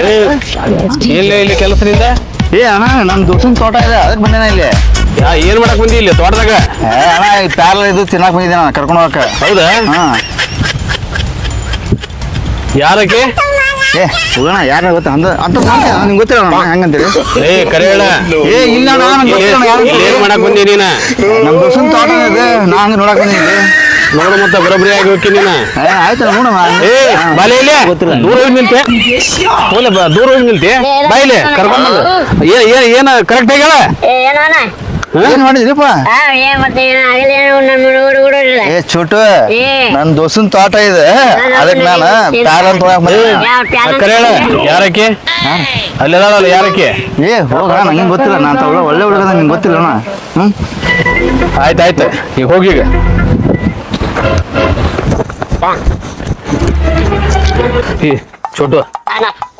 ಇಲ್ಲ ಇಲ್ಲಿ ಕೆಲಸದಿಂದ ಏ ಅಣ್ಣ ನಮ್ ದೋಸನ್ ತೋಟ ಇದೆ ಅದಕ್ಕೆ ಬಂದೇನ ಇಲ್ಲಿ? ಯಾ ಏನ್ ಮಾಡಕ್ ಬಂದಿ ಇಲ್ಲಿ ತೋಟದಾಗ? ಏ ಅಣ್ಣ ಈ ಪ್ಯಾರಲ ಇದು ತಿನ್ನಕ್ ಬಂದಿದ್ದೆ ನಾನು ಕರ್ಕೊಂಡು ಹೋಗಕ್ಕೆ. ಹೌದಾ? ಹಾ. ಯಾರಕ್ಕೆ? ಏ ಹೋಗೋಣ ಯಾರ ಗೊತ್ತಾ? ಅಂದ ಅಂತ ನಿಂಗೆ ಗೊತ್ತಿಲ್ಲ ಅಣ್ಣ ಹೆಂಗಂತೀರಿ ಏ ಕರೆ ಹೇಳ. ಏ ಇಲ್ಲ ಅಣ್ಣ ನಂಗೆ ಗೊತ್ತಿಲ್ಲ ಅಣ್ಣ, ಯಾರು ಏನ್ ಮಾಡಕ್ ಬಂದಿ ನೀನ? ನಮ್ಮ ದೋಸನ್ ತೋಟ ಇದೆ ನಾ ಹಂಗೆ ನೋಡಕ್ ಬಂದಿದ್ದೆ ನೋಡು ಮತ್ತೆ ಬರೋಬ್ಬರಿ ಆಗಿ ಹೋಗಿ ನೀನ. ಆಯ್ತು ಏ ಬಾಲೆ ಇಲ್ಲಿ. ಗೊತ್ತಿಲ್ಲ. ದೂರ ಹೋಗಿ ನಿಲ್ತೆ. ಬಾ ದೂರ ಹೋಗಿ ನಿಲ್ತೆ. ಬಾಯಿಲೆ ಕರ್ಕೊಂಡು ಏ ಏ ಏನು ಏನ ಕರೆಕ್ಟ್ ಆಗ್ಯಾವ ಏನ್ ಮಾಡಿದ್ರಿಪ್ಪ? ಏ ಚೋಟು ನನ್ನ ನನ್ ದೋಸ್ತನ್ ತೋಟ ಇದೆ. ಅದಕ್ಕೆ ನಾನು ಪ್ಯಾರಲ ಅಂತ ಬಂದಿದ್ದೆ ಯಾವ ಪ್ಯಾನ್ ಕರೆ ಹೇಳ. ಯಾರಕ್ಕೆ? ಅಲ್ಲೆಲ್ಲ ಯಾರಕ್ಕೆ? ಏ ಹೋಗ ನಂಗೆ ಗೊತ್ತಿಲ್ಲ. ನಾನು ಒಳ್ಳೆ ಒಳ್ಳೆ ಹುಡುಗ ನಿಂಗೆ ಗೊತ್ತಿಲ್ಲ ಅಣ್ಣ ಹ್ಮ್? ಆಯ್ತಾಯ್ತು ಈಗ ಹೋಗಿ ಈಗ. ಏ ಚೋಟು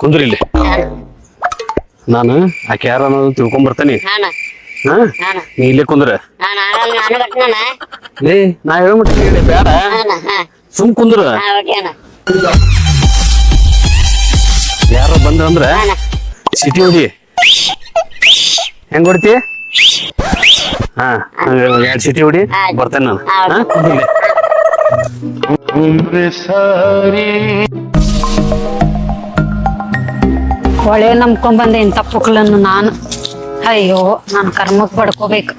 ಕುಂದ್ರಿ ಇಲ್ಲಿ. ನಾನು? ಆಕೆ ಯಾರ ಅನ್ನೋದು ತಿಳ್ಕೊಂಡ್ ಬರ್ತಾನೆ. ಹಾ? ನೀ ಇಲ್ಲೇ ಕುಂದ್ರ. ಏ ನಾ ಹೇಳ್ಬಿಟ್ಟು ಹೇಳಿ ಬೇಡ. ಸುಮ್ ಕುಂದ್ರ. ಯಾರ ಬಂದ್ರ ಅಂದ್ರ ಸಿಟಿ ಹೊಡಿ ಹೆಂಗ್ ಹೊಡಿತಿ? ಹಾ ಎರಡ್ ಸಿಟಿ ಹೊಡಿ. ಬರ್ತೇನೆ ನಾನು. ಹಾ. ಹೊಳೆ ನಂಬ್ಕೊಂಡ್ ಇಂಥ ಪುಕ್ಲನ್ನು ನಾನು. ಅಯ್ಯೋ ನಾನು ಕರ್ಮಕ್ ಪಡ್ಕೋಬೇಕು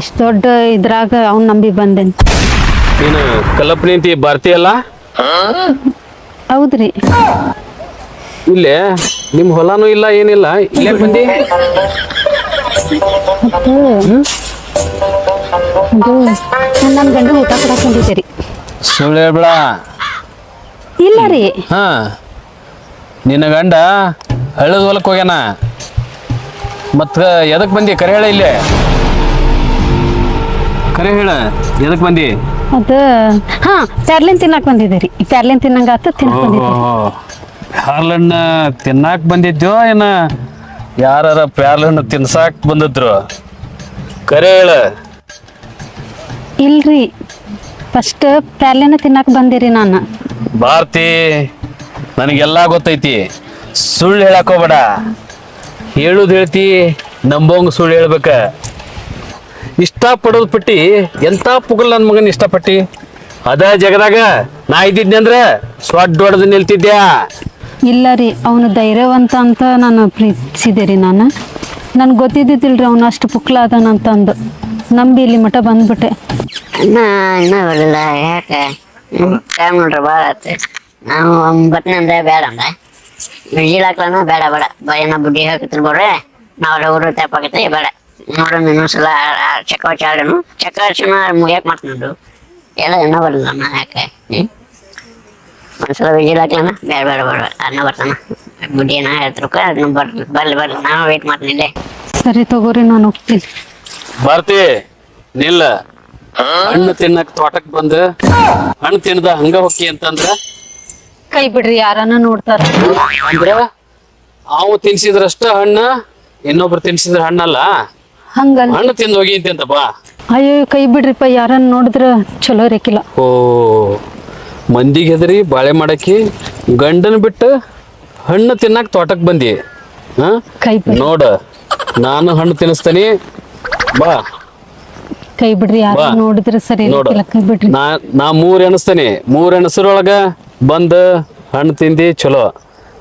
ಇಷ್ಟ ದೊಡ್ಡ ಇದ್ರಾಗ ಅವ್ನ್ ನಂಬಿ ಬಂದೇನ್. ನೀನು ಬರ್ತೀಯಲ್ಲ ಹೌದ್ರಿ. ಇಲ್ಲೇ ನಿಮ್ ಹೊಲಾನು ಇಲ್ಲ ಏನಿಲ್ಲ? ಇಲ್ಲೇ ಬಂದಿ? ನನ್ನ ಗಂಡ ಊಟ ಕೊಡಕ್ ಬಂದಿದ್ದೀರಿ ಸುಳ್ಳು ಹೇಳ್ಬೇಡ. ಇಲ್ಲ ರೀ. ಹಾ. ನಿನ್ನ ಗಂಡ ಹಳ್ಳದ ಹೊಲಕ್ಕೆ ಹೋಗ್ಯಾನ. ಮತ್ತ ಎದಕ್ ಬಂದಿ? ಕರೆ ಹೇಳ ಇಲ್ಲೇ. ಕರೆ ಹೇಳ ಎದಕ್ ಬಂದಿ? ಅದ ಹಾ ಪ್ಯಾರ್ಲಿನ್ ತಿನ್ನಕ್ ಬಂದಿದ್ದೀರಿ. ಪ್ಯಾರ್ಲಿನ್ ತಿನ್ನಂಗ ಆತ ತಿನ್ನಕ್ ಬಂದಿದ್ದೀರಿ. ಪ್ಯಾರ್ಲಣ್ಣ ತಿನ್ನಾಕ್ ಬಂದಿದ್ಯೋ ಏನ? ಯಾರ ಪ್ಯಾರ್ಲಣ್ಣ ತಿನ್ಸಾಕ್ ಬಂದಿದ್ರು? ಕರೆ ಹೇಳ. ಇಲ್ರಿ ಫಸ್ಟ್ ಪ್ಯಾಲೆನ ತಿನ್ನಕ್ ಬಂದಿರಿ ನಾನು. ಭಾರತಿ ನನಗೆಲ್ಲ ಗೊತ್ತೈತಿ ಸುಳ್ಳು ಹೇಳಕ್ ಹೋಗ್ಬೇಡ. ಹೇಳುದು ಹೇಳ್ತಿ ನಂಬೋಂಗ್ ಸುಳ್ಳು ಹೇಳ್ಬೇಕ. ಇಷ್ಟಪಡೋದ್ ಪಟ್ಟಿ ಎಂತ ಪುಗಲ್ ನನ್ನ ಮಗನ್ ಇಷ್ಟಪಟ್ಟಿ? ಅದ ಜಗದಾಗ ನಾ ಇದ್ದಿದ್ನಿ ಅಂದ್ರ ಸ್ವಾಡ್ ಹೊಡೆದು ನಿಲ್ತಿದ್ಯಾ? ಇಲ್ಲ ರೀ ಅವನು ಧೈರ್ಯವಂತ ಅಂತ ನಾನು ಪ್ರೀತಿಸಿದೆ ರೀ ನಾನು. ನನ್ಗೆ ಗೊತ್ತಿದ್ದಿದ್ದಿಲ್ರಿ ಅವನು ಅಷ್ಟು ಪುಕ್ಲ ಅದಾನಂತಂದು ನಂಬಿ ಇಲ್ಲಿ ಮಠ ಬಂದ್ಬಿಟ್ಟೆ. ಅಣ್ಣ ಇನ್ನ ಬರಲಿಲ್ಲ, ಯಾಕೆ? ಟೈಮ್ ನೋಡ್ರಿ ಭಾಳ ಆಯ್ತು ನಾವು ಅಂದ್ರೆ ಬೇಡ ಅಂದ್ರೆ. ಈಳಾಕ್ಲನ ಬೇಡ ಬೇಡ. ಬಯ್ಯನ ಬುಡ್ಡಿ ಹಾಕತ್ರಿ ಬರ್ರೆ ನಾವು ಊರು ತಪ್ಪಾಗತ್ತೆ ಬೇಡ. ನೋಡೋಣ ಇನ್ನೊಂದ್ಸಲ ಚಕ್ಕ ಚಾಡನು ಚಕ್ಕ ಹಚ್ಚನ ಮುಗಿಯಕ್ ಮಾಡ್ಕೊಂಡು ಎಲ್ಲ ಇನ್ನೂ ಬರಲ್ಲ ನಾ ಯಾಕೆ? ಒಂದ್ಸಲ ವಿಜಿಲ್ ಹಾಕ್ಲನ? ಬೇಡ ಬೇಡ ಬೇಡ ಅನ್ನೋ ಬರ್ತಾನ. ಬುಡ್ಡಿ ಏನ ಹೇಳ್ತಿರ್ಕ ಅದನ್ನ ಬರ್ಲಿ ಬರ್ಲಿ ಬರ್ಲಿ. ನಾವು ವೇಟ್ ಮಾಡ್ತೀನಿ ಸರಿ ತಗೋರಿ ನಾನು ಹೋಗ್ತೀನಿ. ಭಾರತಿ ನಿಲ್ಲ. ಹಣ್ಣು ತಿನ್ನಕ್ ತೋಟಕ್ ಬಂದು ಹಣ್ಣು ತಿನ್ನದ ಹಂಗ ಹೊಕ್ಕಿ ಅಂತಂದ್ರ? ಕೈ ಬಿಡ್ರಿ ಯಾರನ್ನ ನೋಡ್ತಾರ. ಅಂದ್ರ ಅವು ತಿನ್ಸಿದ್ರಷ್ಟ ಹಣ್ಣ ಇನ್ನೊಬ್ರು ತಿನ್ಸಿದ್ರ ಹಣ್ಣಲ್ಲ? ಹಂಗಲ್ಲ. ಹಣ್ಣು ತಿಂದು ಹೋಗಿ ಅಂತಪ್ಪ ಅಯ್ಯೋ ಕೈ ಬಿಡ್ರಿಪ್ಪ ಯಾರನ್ನ ನೋಡಿದ್ರ ಚಲೋ ಇರಕಿಲ್ಲ ಓ ಮಂದಿಗೆ ಹೆದರಿ ಬಾಳೆ ಮಾಡಕ್ಕೆ ಗಂಡನ ಬಿಟ್ಟು ಹಣ್ಣು ತಿನ್ನಕ್ ತೋಟಕ್ ಬಂದಿ. ಹಾ? ಕೈ ಬಿಡ್ರಿ ನೋಡ ನಾನು ಹಣ್ಣು ತಿನ್ನಿಸ್ತೇನೆ. ಬಾ. ಕೈ ಬಿಡ್ರಿ ನೋಡಿದ್ರೆ ಬಾ. ನೋಡಿದ್ರ ಸರಿ ನೋಡು. ಕೈ ಬಿಡ್ರಿ. ನಾ ನಾ ಮೂರ್ ಎಣಿಸ್ತಾನೆ ಮೂರ್ ಎಣಸರೊಳಗ ಬಂದ ಹಣ್ಣು ತಿಂದಿ ಚಲೋ.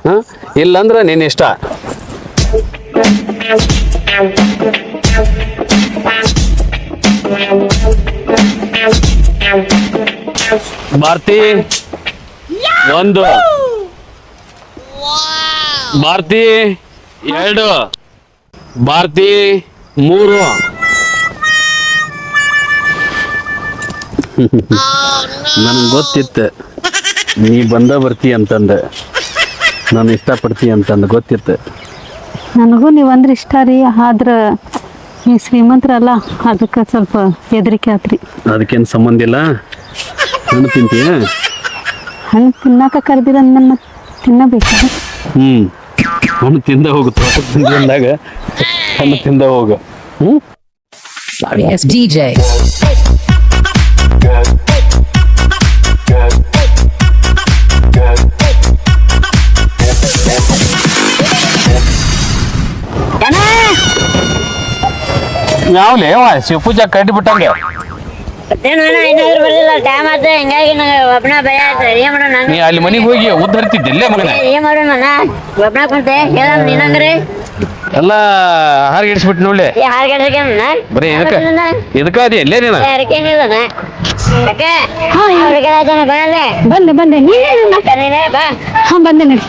ಹಾ? ಇಲ್ಲಂದ್ರ ನಿನ್ ಇಷ್ಟ. ಭಾರತಿ ಒಂದು. ಭಾರತಿ ಎರಡು. ಭಾರತಿ ಮೂರು. ನನ್ಗೆ ಗೊತ್ತಿತ್ತು. ನೀ ಬಂದ ಬರ್ತಿ ಅಂತಂದ. ನಾನು ಇಷ್ಟಪಡ್ತಿ ಅಂತಂದ ಗೊತ್ತಿತ್ತು. ನನಗೂ ನೀವಂದ್ರೆ ಇಷ್ಟ ರೀ ಆದ್ರ ನೀವು ಶ್ರೀಮಂತರಲ್ಲ ಅದಕ್ಕೆ ಸ್ವಲ್ಪ ಹೆದರಿಕೆ ಆತ್ರಿ. ಅದಕ್ಕೇನು ಸಂಬಂಧ ಇಲ್ಲ? ಹಣ್ಣು ತಿಂತೀಯ? ಹಣ್ಣು ತಿನ್ನಾಕ ಕರೆದಿರ ನನ್ನ ತಿನ್ನಬೇಕು? ಹ್ಮ್. ಹಣ್ಣು ತಿಂದ ಹೋಗು ತೋಟದಿಂದಾಗ ಹಣ್ಣು ತಿಂದ ಹೋಗು. ಹ್ಮ್? Sorry, it's DJ. ಯಾವ್ಲೇ? ಶಿವಪೂಜಾ ಕಡ್ಡಿ ಬಿಟ್ಟಂಗೆ ನೀ ಅಲ್ಲಿ ಮನೆಗೆ ಹೋಗಿ ಉದ್ಧರಿತಿದ್ದಿಲ್ಲ ಮಗನ? ಏನ್ ಮಾಡೋಣ ನಾ ಒಬ್ಬನ ಕುಂತೆ ಹೇಳ ನೀನಂಗ್ರಿ ಎಲ್ಲ ಹಾರ್ಗಿಡಿಸ್ಬಿಟ್ಟು ನೋಡ್ಲಿ? ಬರೀ ಇದಕ್ಕ ಇದಕ್ಕ ಅದೇ ಎಲ್ಲೇ ನೀನು? ಬಂದೆ ಬಂದೆ. ಬಾ. ಹಾ ಬಂದೆ ನಡಿ.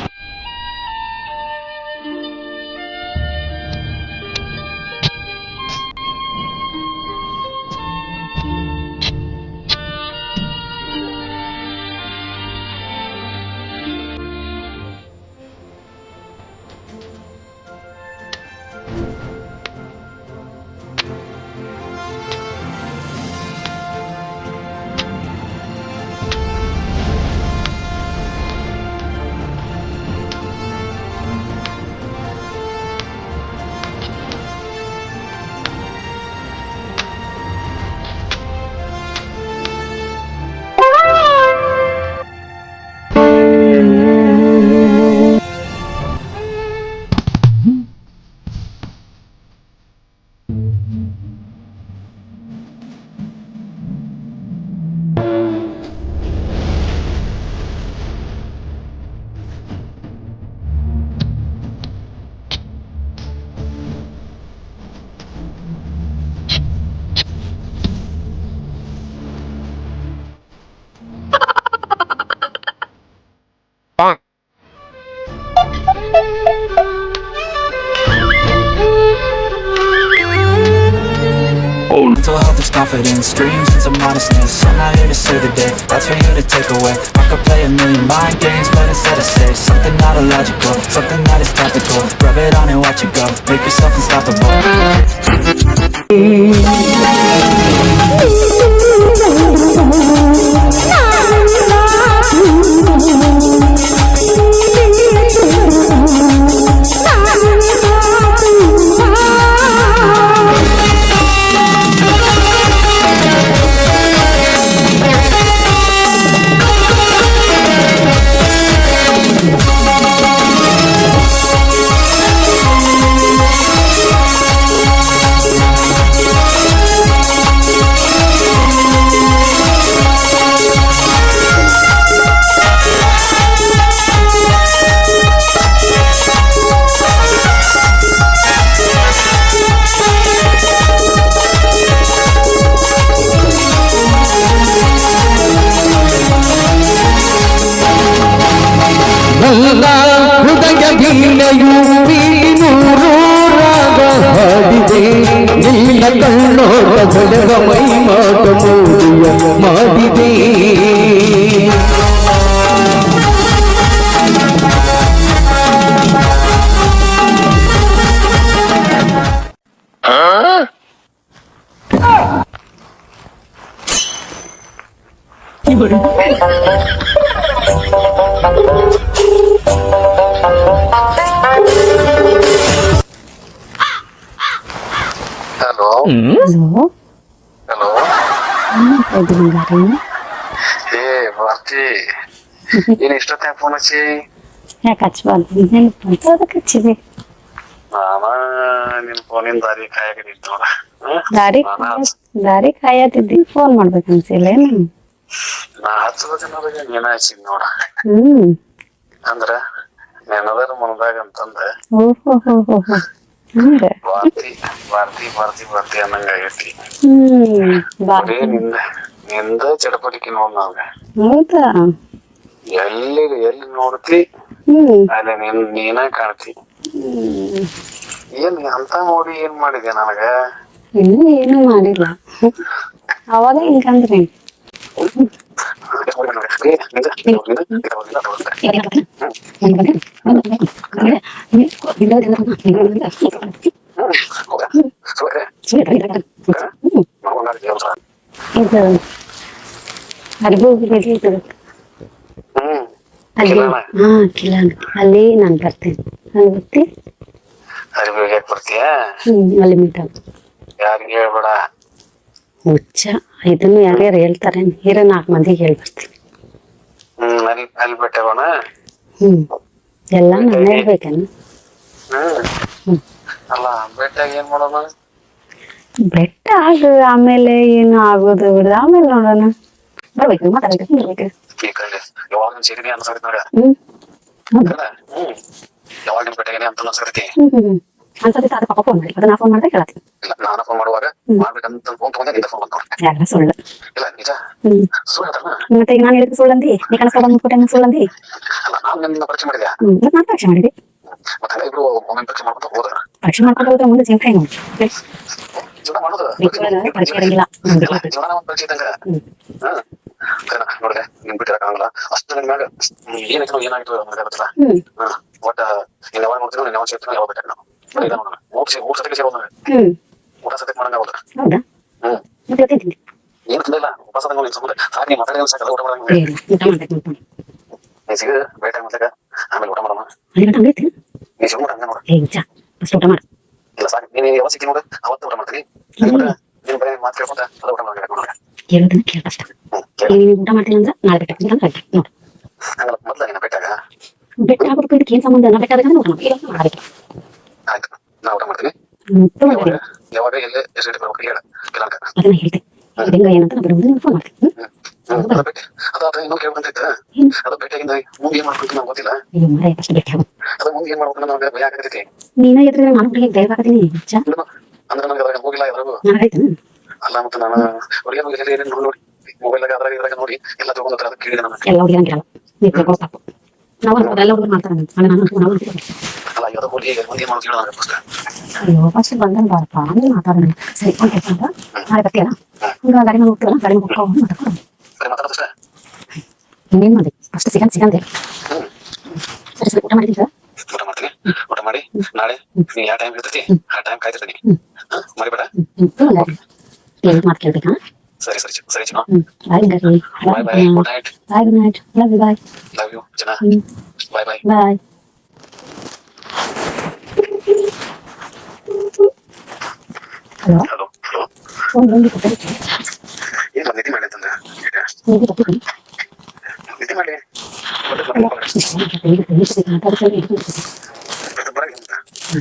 Is confidence, dreams and some modestness I'm not here to save the day, that's for you to take away. I could play a million mind games, but instead I say Something not illogical, something that is tactical Rub it on and watch it go, make yourself unstoppable ಹಲೋ. ಏ ಭಾರತಿ ಏನ್ phone ಹಚ್ಚಿ? ಯಾಕೆ ಹಚ್ಬಾರ್ದು? ನೆನಪು ಅದಕ್ಕೆ ಹಚ್ಚಿದೆ. ನಾನ ನಿನ್ ಫೋನಿನ ದಾರಿ ಹ್ಮ್? ದಾರಿ ನಾನ ದಾರಿ ಕಾಯತಿದ್ದಿ ಫೋನ್ ಮಾಡ್ಬೇಕು ಅನ್ಸಿಲ್ಲ ಏನು? ನಾ ಹಚ್ಚಬೇಕನ್ನೋದಾಗ ನೀನ ಹಚ್ಚಿದ್ ನೋಡ. ಹ್ಮ್. ಅಂದ್ರ ನೆನದರ ಮನದಾಗ ಅಂತಂದ. ಓಹೋ ಹೋ ಹೋ ಹೋ. ಹಂಗ ಭಾರತಿ ಭಾರತಿ ಭಾರತಿ ಭಾರತಿ ಅನ್ನಂಗ ಆಗೈತಿ ಹ್ಮ್ ಬಾ ಬರೀ ನಿಂದ ನಿಂದ ಚಡಪಟಿಕೆ ನೋಡ್ ನಾವ್ ಹೌದಾ ಎಲ್ಲಿ ಎಲ್ಲಿ ನೋಡ್ತಿ ಹ್ಮ್ ಅಲ್ಲಿ ನೀನ್ ನೀನ ಕಾಣ್ತಿ ಏನ್ ಅಂತ ನೋಡಿ ಏನ್ ಮಾಡಿದೆ ನನಗ ಇನ್ನೂ ಏನು ಮಾಡಿಲ್ಲ ಅವಾಗ ಹಿಂಗಂದ್ರಿ ಇದು ಅರ್ಬು ಇದು ಹ್ಮ್ ಅಲ್ಲಿ ಕಿಲಾನ? ಹಾ ಕಿಲಾನ ಅಲ್ಲಿ ನಾನು ಬರ್ತೇನೆ ಅಲ್ಲಿ ಬರ್ತಿ ಅರಿವಿ ಯಾಕೆ ಬರ್ತೀಯ ಹ್ಮ್ ಅಲ್ಲಿ ಮೀಟ್ ಯಾರಿಗೆ ಹೇಳ್ಬೇಡ ಹುಚ್ಚ. ಇದನ್ನ ಯಾರ್ಯಾರು ಹೇಳ್ತಾರೆ ಹೀರ ನಾಲ್ಕು ಮಂದಿಗೆ ಹೇಳ್ಬರ್ತೀನಿ. ಹ್ಮ್ ಎಲ್ಲ ನಾನು ಹೇಳ್ಬೇಕೇನು? ಬೆಟ್ಟ ಆಗ ಆಮೇಲೆ ಏನು ಆಗೋದು ಬಿಡೋದು? ಆಮೇಲೆ ನೋಡೋಣ. ಬರ್ಬೇಕು ಮಾತಾಡ್ಬೇಕು ಬರ್ಬೇಕು. ಹ್ಮ್. ಬೆಟ್ಟಗೇನೆ ಅಂತ ಅನ್ಸಕತ್ತಿ ಅನ್ಸತ್ತೆ ಅದ ಪಾಪ ಫೋನ್ ಮಾಡಿ ಅದನ್ನ ಫೋನ್ ಮಾಡಿದ್ರೆ ಕೇಳತ್ತೀನಿ. ಇಲ್ಲ ನಾನು ಫೋನ್ ಮಾಡುವಾಗ ಮಾಡ್ಬೇಕಂತ ಫೋನ್ ತಗೊಂಡೆ ನಿಂದ ಫೋನ್ ಬಂದ್ ಯಾರ ಸುಳ್ಳು. ಇಲ್ಲ ನಿಜ? ಸುಳ್ಳು ಹೇಳ್ತಾರಲ್ಲ ಮತ್ತೆ ಈಗ ನಾನು ಹೇಳಿದ ಸುಳ್ಳಂದಿ? ನೀ ಕನಸ್ಕ ಬಂದು ಮುಟ್ಬಿಟ್ಟೆ ಅಲ್ಲ ನಾನು ನಿನ್ನ ಪರೀಕ್ಷೆ ಮಾಡಿದೆ ಮತ್ತೆ ನಾನು ಪರೀಕ್ಷೆ ಮಾಡಿದೆ. ಮತ್ತೆ ಹಂಗ ಇಬ್ರು ಒಮ್ಮೆ ಪರೀಕ್ಷೆ ಮಾಡ್ಕೊಂತ ಹೋದ್ರ ಪರೀಕ್ಷೆ ಮಾಡ್ಕೊಂಡು ಹೋದ್ರೆ ಮುಂದೆ ಜೀವನ ಮಾಡೋದು? ಬಿಟ್ಕೊಳ್ಳೋದು ಪರೀಕ್ಷೆ ಇರಂಗಿಲ್ಲ. ಜೀವನ ಒಂದ್ ಪರೀಕ್ಷೆ ಇದ್ದಂಗ? ನಿಮ್ ಬಿಟ್ಟಿರಕ್ಕಾಗಲ್ಲ ಅಷ್ಟು ನಿನ್ ಮ್ಯಾಗ ಏನಾಯ್ತು ಏನಾಯ್ತು ಗೊತ್ತಿಲ್ಲ. ಒಟ್ಟ ನೀನ್ ಯಾವಾಗ ನೋಡ್ತೀನೋ ನೀನ್ ಯಾವಾಗ ಸೇರ್ತೀನೋ ಯಾವಾಗ ಬೇಕಾಗ ನಾವು ಊಟ ಸತಿಗೆ ಸೇರೋದು ಹ್ಮ್. ಊಟ ಸತಿಗೆ ಮಾಡಂಗ ಹೋದ್ರ ಹೌದಾ? ಹ್ಮ್. ಮತ್ತೆ ತಿಂತೀನಿ ಏನು ತಿಂದಿಲ್ಲ ಉಪವಾಸ ನೋಡಿ ಸಂಬಂಧ ಸಾಕು ಸಾಕಲ್ಲ ಊಟ ಮಾಡಂಗ ಇಲ್ಲ. ಊಟ ಮಾಡ್ಬೇಕು ನೀ ಸಿಗ. ಬೇಟೆ ಮತ್ಲಾಗ ಆಮೇಲೆ ಊಟ ಹಂಗೈತಿ ನೀ ಹಂಗ ನೋಡು ಫಸ್ಟ್ ಊಟ ಮಾಡು. ಇಲ್ಲ ಸಾಕು. ನೀನು ಯಾವಾಗ ಸಿಕ್ಕಿ ನೋಡು. ಅವತ್ತು ಊಟ ಮಾಡ್ತೀನಿ. ನೀನು ಬರೀ ಮಾತು ಕೇಳ್ಕೊಂತ ಅದು ಊಟ ಮಾಡ್ಬೇಕು ಕೇಳೋದನ್ನ ಕೇಳ ಊಟ ಮಾಡ್ತೀನಿ ಅಂದ್ರೆ ನಾಳೆ ಬೇಕು ಇಲ್ಲ ಅಂದ್ರೆ ನೋಡು ಹಂಗಲ್ಲ ಮೊದ್ಲ ನೀನು ಬೆಟ್ಟಾಗ. ಬೆಟ್ಟ ಆಗ್ಬಿಟ್ಟು ಇದಕ್ಕೆ ಏನ್ ಸಂಬಂಧ? ಬೆಟ್ಟ ಊಟ ಮಾಡಿ ಆಯ್ತು ನಾ ಊಟ ಮಾಡ್ತೀನಿ. ಯಾವಾಗ ಎಲ್ಲಿ ಎಷ್ಟು ಗಂಟೆ ಬರ್ಬೇಕು ಹೇಳ. ಕೆಲಂಕ ಅದನ್ನ ಹೇಳ್ತೆ ಹೆಂಗ ಏನಂತ ನಾ ಫೋನ್ ಮಾಡ್ತೀನಿ? ಅದ ಬೆಟ್ಟ ಅದ ಅದ ಇನ್ನೂ ಕೇಳ್ಕೊಂತೈತ ಅದ ಮುಂದೆ ಏನ್ ಮಾಡ್ಬೇಕು ನಂಗೆ ಗೊತ್ತಿಲ್ಲ. ಅದ ಮುಂದೆ ಏನ್ ಮಾಡ್ಬೇಕು ನನಗೆ ಭಯ ಆಗತೈತಿ ನೀನ ಎದ್ರೆ ನಾನು ಅಂದ್ರೆ ನನಗೆ ಅದ್ರಾಗ ಹೋಗಿಲ್ಲ ಎದ್ರಾಗು ಅಲ್ಲ ಮತ್ತೆ ನಾನು ಹುಡುಗಿ ಹೋಗಿ ನೋಡಿ ಮೊಬೈಲ್ ಅದ್ರಾಗ ಇದ್ರಾಗ ನೋಡಿ. ಎಲ್ಲ ತಗೊಂಡ್ರೆ ಅದ ಕೇಳಿದೆ ನಾನು. ಎಲ್ಲ ಹುಡುಗಿ ಹಂಗಿರಲ್ಲ ನೀವು ತಿಳ್ಕೊಳ್ಳೋ ತಪ್ಪು. ನಾವು ಅನ್ಕೊಂಡು ಎಲ್ಲ ಹುಡುಗರು ಮಾಡ್ತಾರೆ ಆಮೇಲೆ ನಾನು ಅನ್ಕೊಂಡು ನಾವು ಅನ್ಕೊಂಡು ಅಲ್ಲ ಯಾವ್ದೋ ಹುಡುಗಿ ಮುಂದೆ ಏನ್ ಮಾಡ್ತೀವಿ ನನಗೆ ಪುಸ್ತಕ ಅಯ್ಯೋ ಫಸ್ಟ್ ಬಂದನ್ ಬಾರಪ್ಪ ಆಮೇಲೆ ಮಾತಾಡೋಣ ಸರಿ ಒಂದು ಕೆಲಸ ಅಂತ ನಾಳೆ ಬರ್ತೀಯಲ್ಲ ಈಗ ಗಾಡಿ ಮೇಲೆ ಹೋಗ್ತೀವಲ್ಲ ಗಾಡಿ ಮೇಲೆ ಹೋಗ್ಕೊಂಡು ಮಾತಾಡ್ಕೊಂಡು ಬರೀ ಮಾತಾಡೋದಷ್ಟೇ ಇನ್ನೇನು ಮಾಡಿ ಫಸ್ಟ್ ಸಿಗಂತ ಸಿಗಂತೆ ಸರಿ ಸರಿ ಊಟ ಮಾಡಿದ್ದೀನಿ ಸರ್ ಊಟ ಮಾಡ್ತೀನಿ ಊಟ ಮಾಡಿ ನಾಳೆ ನೀ ಯಾವ ಟೈಮ್ ಇರ್ತೈತಿ ಆ ಟೈಮ್ ಕಾಯ್ತಿರ್ತೀನಿ ಹಾ ಮರಿಬೇಡ ಹ್ಞೂ ಏನು ಮಾತು ಕೇಳ್ಬೇಕಾ ಸರಿ ಸರಿ ಸರಿ ಚಿನ್ನ ಹ್ಞೂ ಬಾಯ್ ಗರಿ bye bye good night bye good night love you bye love you ಜನ bye bye bye hello hello hello ಒಂದು ಒಂದು ಕೊಟ್ಟರೆ ಏನು ನಿಧಿ ಮಾಡಿ ಅಂತಂದ್ರೆ ನೀವು ಬರ್ತೀನಿ ನಿಧಿ ಮಾಡಿ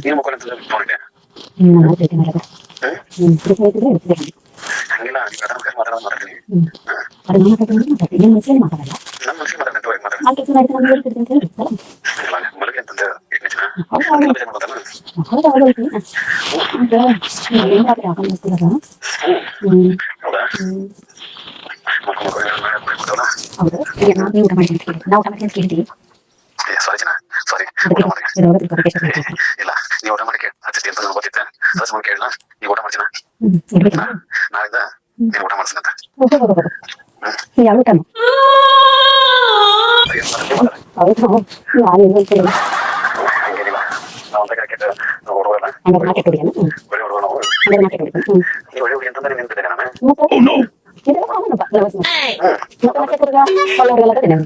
ಏನು ಮಕ್ಕಳು ಅಂತಂದ್ರೆ ಫೋನ್ ಹಂಗಿಲ್ಲ ನೀವು ಕಡೆ ಕಡೆ ಮಾತಾಡೋದು ಮಾತಾಡ್ತೀನಿ ನಮ್ಮ ಮನುಷ್ಯ ಮಾತಾಡ್ತೀನಿ ಮಾತಾಡ್ತೀನಿ ಹಂಗಿಲ್ಲ ಮಲಗಿ ಅಂತಂದ್ರೆ ಎಷ್ಟು ಜನ ಹಂಗಿಲ್ಲ ಬೇಜಾರ್ ಮಾಡ್ತಾನ ಹೌದಾ ಮಲ್ಕೊಂಡು ಮಲ್ಕೊಂಡು ಸಾರಿ ಜನ ಸಾರಿ ಊಟ ಮಾಡಿ ಇಲ್ಲ ನೀವು ಊಟ ಮಾಡಿ ಹಚ್ಚಿ ಅಂತ ನನಗೆ ಗೊತ್ತಿತ್ತು ಅದ್ರ ಸಂಬಂಧ ಕೇಳಿಲ್ಲ ನೀವು ಊಟ ಮಾಡ್ತೀನ? ನಾಳಿಂದ ನೀವು ಊಟ ಮಾಡ್ತೀನಿ? ಅಂತ ಯಾವ ಊಟನು? ಹೌದು ನಾನು?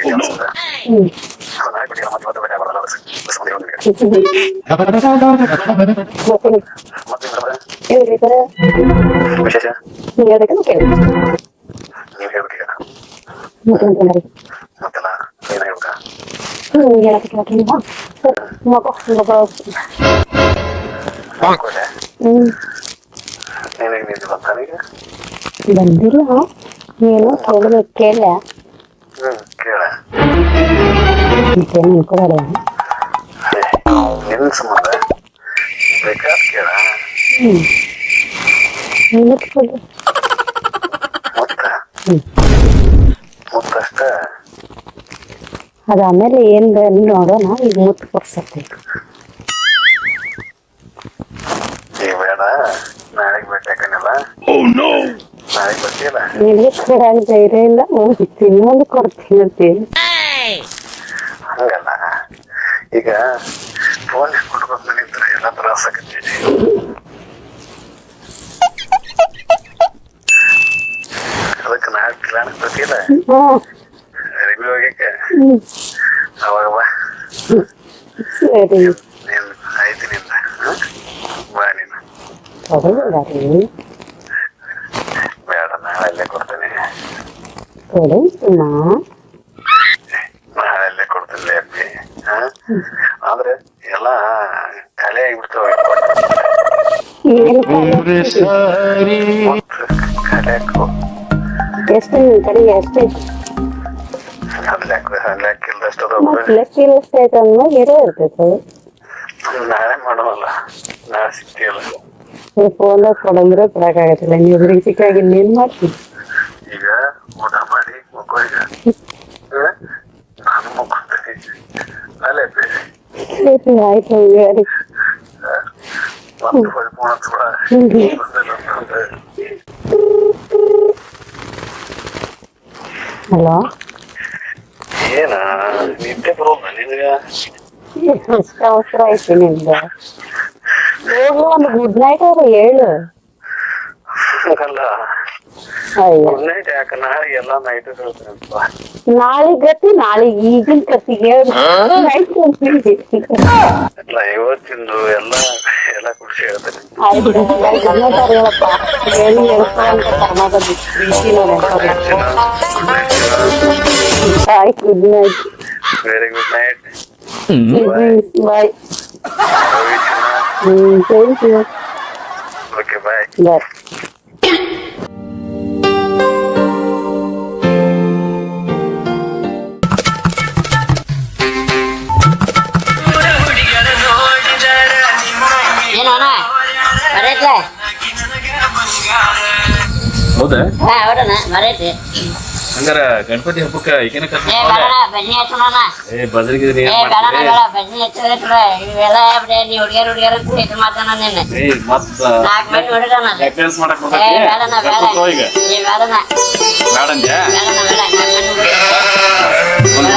ಬಂದಿಲ್ಲ ಏನು ಕೇಳಬೇಕು ಕೇಳ ಅದಾದ್ಮೇಲೆ ಏನ್ ನೋಡೋಣ ಈಗ ಮುತ್ತು ಕೊಡ್ಸತ್ತೆ ಈಗ ಬೇಡ ನಾಳೆಗೆ ಬೇಟಾಕನಲ್ಲ enggak, ponselku udah gak nendrinya, nggak berasa Oh. Ini. ಆದ್ರೆ ಎಲ್ಲ ಖಾಲಿ ಆಗಿಬಿಡ್ತಾವ ಖಾಲಿ ಹಾಕು ಎಷ್ಟು ನಿನ್ ಕಡೆ ಎಷ್ಟು ಅಲ್ಲಿ ಹಾಕು ಅಲ್ಲಿ ಹಾಕಿಲ್ದಷ್ಟು ಮತ್ತೆ ಲೆಕ್ಕ ಇಲ್ಲ ಆಯ್ತು ಅಂದ್ಮೇಲೆ ಇರೋ ಇರ್ತೈತೆ. ನಾಳೆ ಮಾಡೋಲ್ಲ ನಾಳೆ ಸಿಗ್ತೀಯಲ್ಲ. ನೀವು ಫೋನ್ದಾಗ ಕೊಡಂದ್ರೆ ಕೊಡಕ್ಕಾಗತ್ತಿಲ್ಲ ನೀವು ಇದ್ರಿಗೆ ಸಿಕ್ಕಾಗಿ ನೀನ್ ಮಾಡ್ತೀವಿ ಈಗ ಊಟ ಮಾಡಿ ಈಗ ಹ? ನಾನು ಅಲ್ಲೇ ಬೇರೆ ಆಯ್ತು ಹೇಳಿ ಮತ್ತೆ ಹೊಳ್ಳಿ ಫೋನ್ ಹಚ್ಬೇಡ ಹಲೋ ಏನ ನಿದ್ದೆ ಬರೋಲ್ಲ ನಿನಗ ಅಷ್ಟ ಅವಸರ ಐತಿ ನಿಮ್ದು ಹೋಗ್ಲು ಒಂದು ಗುಡ್ ನೈಟ್ ಅವ್ರು ಹೇಳು ಅಲ್ಲ ಅಯ್ಯೋ ನೈಟ್ ಯಾಕ ನಾಳೆ ಎಲ್ಲ ನೈಟ್ ನಾಳೆಗ್ ಗತಿ ನಾಳೆ ಈಗಿನ ಕತಿ ಹೇಳು ನೈಟ್ ಎಲ್ಲ ಇವತ್ತಿಂದು ಎಲ್ಲ ಎಲ್ಲ ಖುಷಿ ಹೇಳ್ತಾರೆ good night very good night bye hmm. Thank you okay bye bye ಬರೈತ್ಲ ಹೌದಾ? ಹಾ ಹೊಡಣ ಬರೈತಿ ಹಂಗಾರ ಗಣಪತಿ ಹಬ್ಬಕ್ಕ ಈಗಿನ ಏ ಬೇಡಣ ಬನ್ನಿ ಹಚ್ಚೋಣ ಏ ಬದ್ರಿಗೆ ಏ ಬೇಡಣ ಬೇಡ ಬನ್ನಿ ಹಚ್ಚೋದ್ರ ಇವೆಲ್ಲ ಬಿಡೆ ನೀ ಹುಡುಗಿಯರ್ ಹುಡುಗಿಯರ್ ಅಂತ ಇದು ಮಾಡ್ತಾನ ನಿನ್ನ. ಏ ಮತ್ತ ನಾಲ್ಕು ಮಂದಿ ಹುಡುಗನ ಡ್ಯಾನ್ಸ್ ಮಾಡಕ್ ಏ ಬೇಡಣ ಬೇಡ. ಬರ್ತೈತಿ ಈಗ. ಏ ಬೇಡಣ ಬೇಡಂದ್ಯ ಬೇಡಣ ಬೇಡ ನಾಲ್ಕು ಮಂದಿ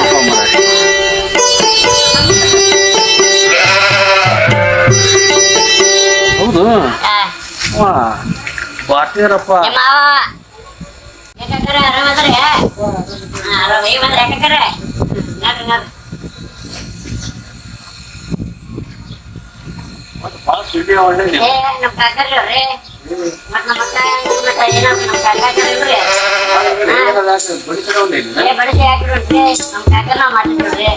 ನಾವ್ ಮಾಡಿದ್ರಿ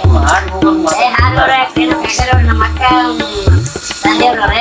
ಹಾಲು ಹಾಕ್ರಿ. ನಮ್ಮ ಅಕ್ಕ ತಂದೆಯವ್ರವ್ರಿ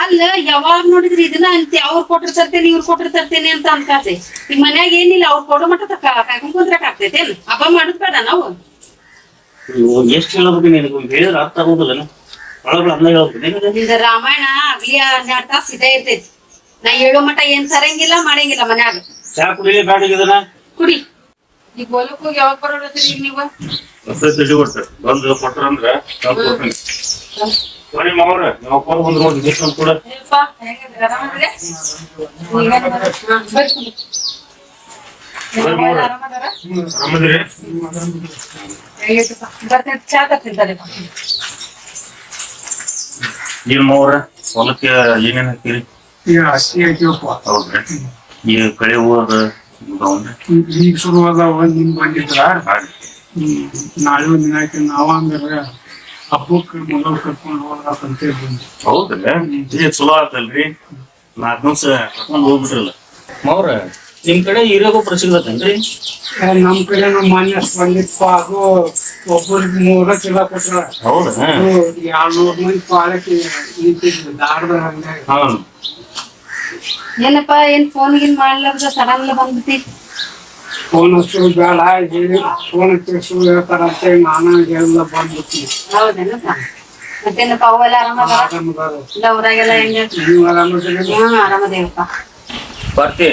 ಅಲ್ಲ ಯಾವಾಗ ನೋಡಿದ್ರಿ ಇದನ್ನ ಅಂತ? ಅವ್ರು ಕೊಟ್ರ ತರ್ತೇನೆ ಇವ್ರು ಕೊಟ್ರ ತರ್ತೇನೆ ಅಂತ ಅನ್ಕಾತೆ ಈ ಮನ್ಯಾಗ ಏನಿಲ್ಲ ಅವ್ರು ಕೊಡೋ ಮಟ್ಟ ತಕ್ಕ ಕುಂದ್ರಕ್ ಆಗ್ತೈತೇನ್ ಹಬ್ಬ ಮಾಡುದ್ ಬೇಡ ನಾವು. ಎಷ್ಟು ಹೇಳಬೇಕು ನಿನಗೆ ಹೇಳಿದ್ರೆ ಅರ್ಥ ಆಗೋದಿಲ್ಲ ಅನ್ನ ಹೇಳ್ಬೇಕು ರಾಮಾಯಣ ಅಗ್ಲಿ ಹನ್ನೆರಡು ತಾಸು ಇದೇ ಇರ್ತೈತಿ. ನಾ ಹೇಳೋ ಮಟ್ಟ ಏನ್ ತರಂಗಿಲ್ಲ ಮಾಡಂಗಿಲ್ಲ ಮನ್ಯಾಗ. ಚಾ ಕುಡಿಲಿ ಬೇಡ ಇದನ್ನ. ಕುಡಿ. ಈಗ ಹೊಲಕ್ ಹೋಗಿ ಯಾವಾಗ ಬರೋದ್ರಿ ಈಗ ನೀವು? ಬಂದು ಕೊಟ್ರ ಬರೀ ಮಾವ್ರ ನೀವು ಅಪ್ಪ ಬಂದು ನೋಡಿ ಡಿಸ್ಕೌಂಟ್ ಕೂಡ? ಹಾ, ಏನ್ ಮಾವ್ರ ಹೊಲಕ್ಕೆ ಏನೇನ್ ಹಾಕಿರಿ? ಹೌದ್ರಿ. ಈಗ ಕಳೆ ಹೂವದ ಈಗ ಶುರುವಾದ ಒಂದ್ ದಿನ ಬಂದಿದ್ರ. ನಾಳೆ ಒಂದಿನ ನಾವ ಅಂದ್ರೆ ಹಬ್ಬಕ್ಕೆ ಮೊದಲು ಕರ್ಕೊಂಡು ಹೋಗ್ಬೇಕಂತ ಬಂದ್ವಿ ಹೌದಲ್ಲ ಇದು ಚಲೋ ಆತಲ್ರಿ. ನಾಲ್ಕು ದಿವಸ ಕರ್ಕೊಂಡು ಹೋಗ್ಬಿಟ್ರಲ್ಲ. ಅವ್ರ ನಿಮ್ ಕಡೆ ಹೀರೆ ಗೊಬ್ಬರ ಸಿಗತ್ತೇನ್ರಿ ನಮ್ಮ ನಮ್ ಕಡೆ ನಮ್ಮ ಮಾನ್ಯ ಅದು ಒಬ್ಬರಿಗೆ ಮೂರ ಚೀಲ ಕೊಟ್ರ. ಹೌದಾ? ಎರಡ್ನೂರ್ ಮಂದಿ ಪಾಲಕ್ಕೆ ನಿಂತಿದ್ರು ದಾರದ ಹಾ ಏನಪ್ಪ ಏನ್ ಫೋನ್ ಗಿನ್ ಮಾಡ್ಲಾರ್ದ ಸಡನ್ ಬಂದ್ಬಿಟ್ಟಿ. ಫೋನ್ ಹಚ್ಚು ಬೇಡ ಹೇಳಿ. ಫೋನ್ ಹಚ್ಚು ಹೇಳ್ತಾರ ಅಂತ ಹೇಳಿ ನಾನು ಎಲ್ಲ ಬಂದ್ಬಿಟ್ಟಿ ಹೌದೇನಪ್ಪ ಮತ್ತೇನಪ್ಪ ಅವೆಲ್ಲ ಆರಾಮದಾರ? ಊರಾಗೆಲ್ಲ ಹೆಂಗ ನೀವು ಆರಾಮದಿರಿ? ಹ್ಮ್ ಆರಾಮದೇವಪ್ಪ. ಬರ್ತಿ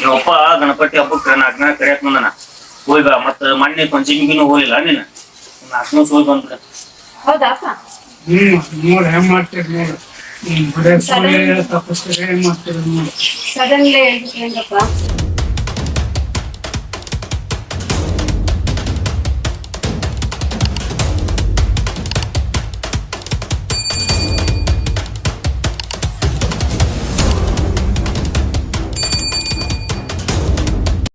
ನೀವಪ್ಪ ಗಣಪತಿ ಹಬ್ಬಕ್ಕೆ ನಾಲ್ಕು ದಿನ ಕರಿಯಾಕ್ ಬಂದನ. ಹೋಯ್ಬ ಮತ್ತ ಮೊನ್ನೆ ಪಂಚಮಿಗಿನೂ ಹೋಗಿಲ್ಲ ನೀನು? ನಾಲ್ಕು ದಿವಸ ಹೋಗಿ ಬಂದ್ಬಿಡ. ಹೌದಪ್ಪ ಹ್ಮ್ ನೋಡ್ರಿ ಹೆಂಗ್ ಮಾಡ್ತೀರಿ ನೋಡು. ಹೆಂಗ್ ಮಾಡ್ತೀರಿ ನೋಡಿ. ಸಡನ್ಲಿ ಹೆಂಗಪ್ಪ